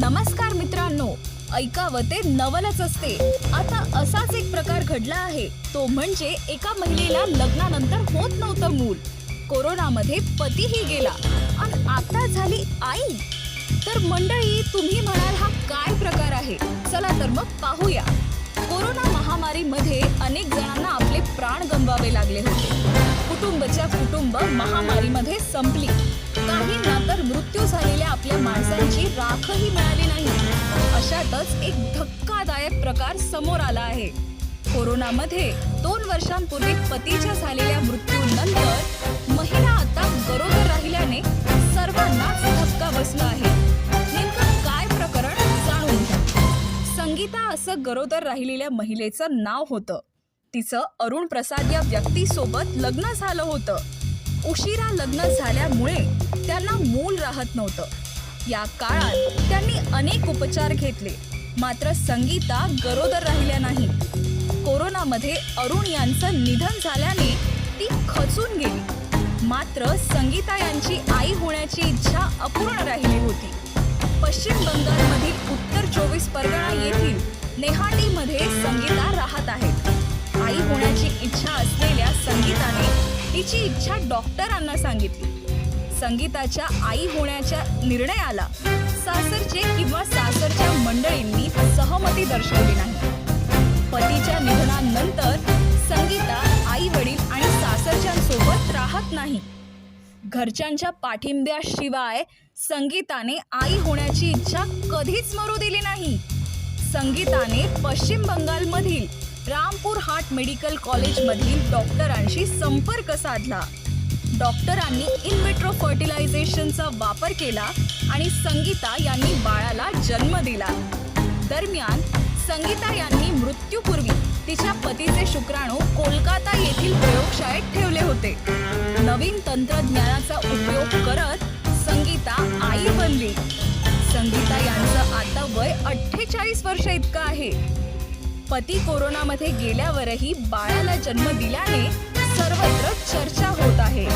नमस्कार मित्रांनो ऐकावं ते नवलच असते. आता असाच एक प्रकार घडला आहे. तो म्हणजे एका महिलेला लग्नानंतर होत नव्हतं मूल. कोरोनामध्ये पतीही गेला. आणि आता झाली आई. तर मंडळी तुम्ही म्हणाल हा काय प्रकार आहे? चला तर मग पाहूया. कोरोना महामारीमध्ये अनेक जणांना आपले प्राण गमवावे लागले होते. कुटुंबच्या कुटुंब महामारीमध्ये संपली. काही आपल्या राखही मिळाली नाही. अशातच एक धक्कादायक प्रकार समोर आला आहे. कोरोनामध्ये दोन वर्षांपूर्वी पतीच्या झालेल्या मृत्यूनंतर महिला आता गरोदर राहिल्याने सर्वांनाच धक्का बसला आहे. नेमकं काय प्रकरण जाणून घ्या. संगीता असं गरोदर राहिलेल्या महिलेचं नाव होतं. तिचं अरुण प्रसाद या व्यक्तीसोबत लग्न झालं होतं. उशिरा लग्न झाल्यामुळे त्यांना मूल राहत नव्हतं. या काळात त्यांनी अनेक उपचार घेतले. मात्र संगीता गरोदर राहिल्या नाही. कोरोनामध्ये अरुण यांचं निधन झाल्याने ती खचून गेली. मात्र संगीता यांची आई होण्याची इच्छा अपूर्ण राहिली होती. पश्चिम बंगालमधील उत्तर चोवीस परगणा येथील नेहाटीमध्ये संगीता राहत आहेत आई होण्याची इच्छा असलेल्या संगीताने तिची इच्छा डॉक्टरांना सांगितली. संगीताच्या आई होण्याच्या निर्णयाला सासरचे किंवा सासरच्या मंडळींनी सहमती दर्शवली नाही. पतीच्या निधनानंतर संगीता आई वडील आणि सासरच्यांसोबत राहत नाही. घरच्यांच्या पाठिंब्याशिवाय संगीताने आई होण्याची इच्छा कधीच मरू दिली नाही. संगीताने पश्चिम बंगालमधील रामपूर हाट मेडिकल कॉलेजमधील डॉक्टरांशी संपर्क साधला. डॉक्टरांनी इनविट्रो फर्टिलायझेशनचा वापर केला आणि संगीता यांनी बाळाला जन्म दिला. दरम्यान संगीता यांनी मृत्यूपूर्वी तिच्या पतीचे शुक्राणू कोलकाता येथील प्रयोगशाळेत ठेवले होते. नवीन तंत्रज्ञानाचा उपयोग करत संगीता आई बनली. संगीता यांचं आता वय अठ्ठेचाळीस वर्ष इतकं आहे. पती कोरोनामध्ये गेल्यावरही बाळाला जन्म दिल्याने सर्वत्र चर्चा होत आहे.